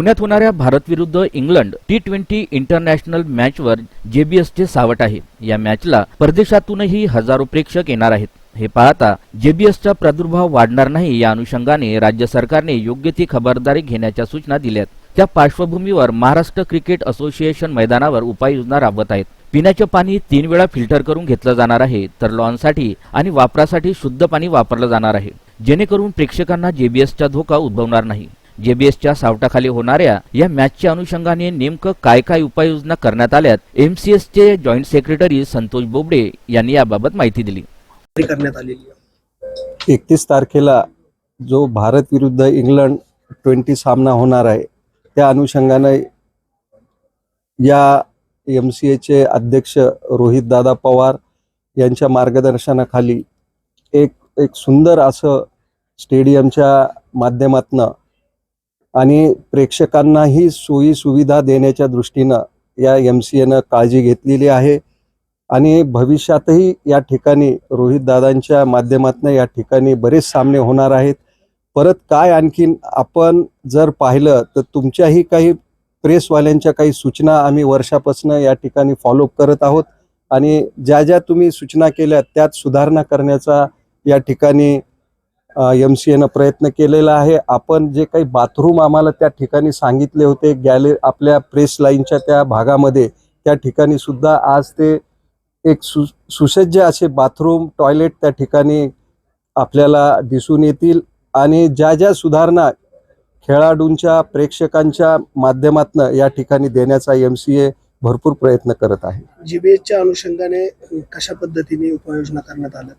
पुण्यात होणाऱ्या भारत विरुद्ध इंग्लंड टी ट्वेंटी इंटरनॅशनल मॅचवर जेबीएसचे सावट आहे. या मॅचला परदेशातूनही हजारो प्रेक्षक येणार आहेत. हे पाहता जेबीएसचा प्रादुर्भाव वाढणार नाही या अनुषंगाने राज्य सरकारने योग्य ती खबरदारी घेण्याच्या सूचना दिल्यात. त्या पार्श्वभूमीवर महाराष्ट्र क्रिकेट असोसिएशन मैदानावर उपाययोजना राबवत आहेत. पिण्याचे पाणी तीन वेळा फिल्टर करून घेतलं जाणार आहे तर लॉनसाठी आणि वापरासाठी शुद्ध पाणी वापरलं जाणार आहे. जेणेकरून प्रेक्षकांना जेबीएसचा धोका उद्भवणार नाही. जेबीएसच्या सावटाखाली होणाऱ्या या मॅचच्या अनुषंगाने नेमकं काय काय उपाययोजना करण्यात आल्यात एमसीएसचे जॉईंट सेक्रेटरी संतोष बोबडे यांनी याबाबत माहिती दिली. करण्यात आलेली एकतीस तारखेला जो भारत विरुद्ध इंग्लंड ट्वेंटी सामना होणार आहे त्या अनुषंगाने या एम सी एचे अध्यक्ष रोहितदादा पवार यांच्या मार्गदर्शनाखाली एक एक सुंदर असं स्टेडियमच्या माध्यमातनं आणि प्रेक्षकांनाही सोयी सुविधा देण्याच्या दृष्टीनं या एम सी एनं काळजी घेतलेली आहे. आणि भविष्यातही या ठिकाणी रोहितदादांच्या माध्यमातून या ठिकाणी बरेच सामने होणार आहेत. परत काय आणखीन आपण जर पाहिलं तर तुमच्याही काही प्रेसवाल्यांच्या काही सूचना आम्ही वर्षापासून या ठिकाणी फॉलोअप करत आहोत. आणि ज्या ज्या तुम्ही सूचना केल्या त्यात सुधारणा करण्याचा या ठिकाणी एम सी एनं प्रयत्न केलेला आहे. आपण जे काही बाथरूम आम्हाला त्या ठिकाणी सांगितले होते गॅले आपल्या प्रेस लाईनच्या त्या भागामध्ये त्या ठिकाणी सुद्धा आज ते एक सु सुसज्ज असे बाथरूम टॉयलेट त्या ठिकाणी आपल्याला दिसून येतील. आणि ज्या ज्या सुधारणा खेळाडूंच्या प्रेक्षकांच्या माध्यमातनं या ठिकाणी देण्याचा एम सी ए भरपूर प्रयत्न करत आहे. जीबीएसच्या अनुषंगाने कशा पद्धतीने उपाययोजना करण्यात आल्या?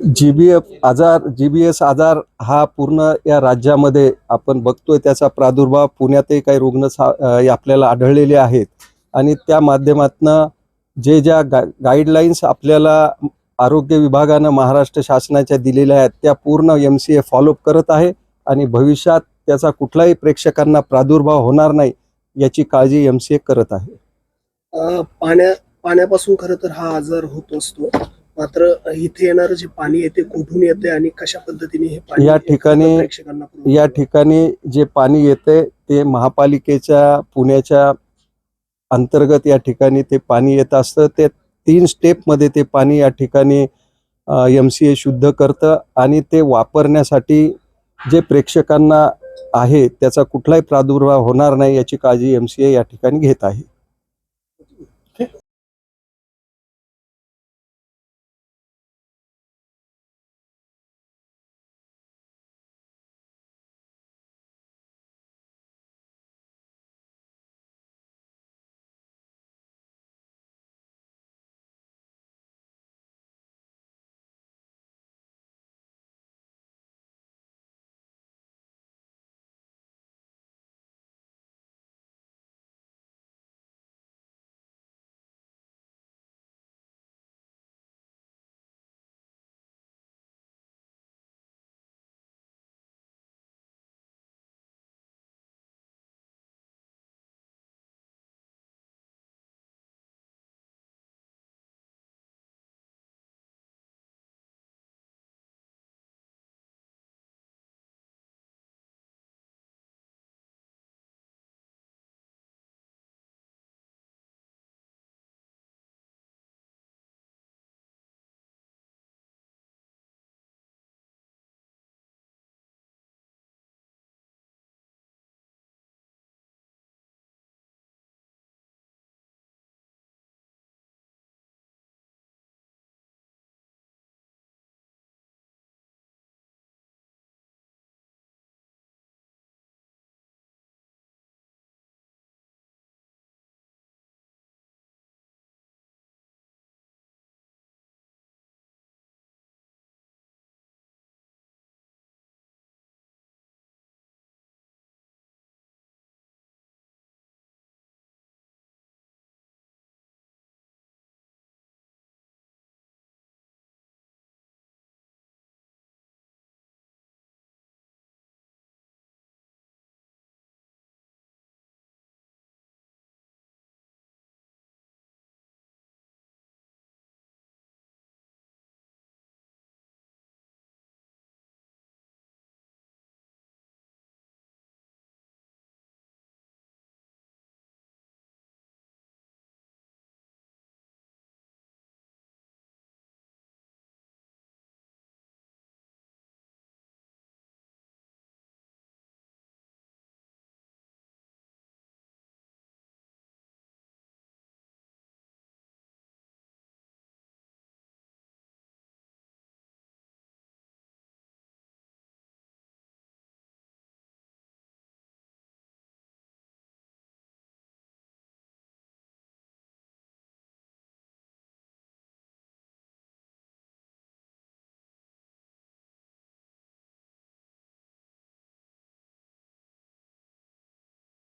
जी बी एफ आजार जी बी एस आजार हा पूर्ण या राज्यामध्ये आपण बघतोय. त्याचा प्रादुर्भाव पुण्यातही काही रुग्ण सा- आपल्याला आढळलेले आहेत. आणि त्या माध्यमातनं जे ज्या गा गाईडलाईन्स आपल्याला आरोग्य विभागानं महाराष्ट्र शासनाच्या दिलेल्या आहेत त्या पूर्ण एम सी ए फॉलोअप करत आहे आणि भविष्यात त्याचा कुठलाही प्रेक्षकांना प्रादुर्भाव होणार नाही याची काळजी एम सी ए करत आहे. पाण्या पाण्यापासून खरं तर हा आजार होत असतो. मात्र इथे येणारं जे पाणी येते कुठून येते आणि कशा पद्धतीने हे पाणी या ठिकाणी- प्रेक्षकांना या? ठिकाणी जे पाणी येते ते महापालिकेच्या पुण्याच्या अंतर्गत या ठिकाणी ते पाणी येत असतं ते तीन स्टेपमध्ये ते पाणी या ठिकाणी एम सी ए शुद्ध करतं आणि ते वापरण्यासाठी जे प्रेक्षकांना आहे त्याचा कुठलाही प्रादुर्भाव होणार नाही याची काळजी एम सी ए या ठिकाणी घेत आहे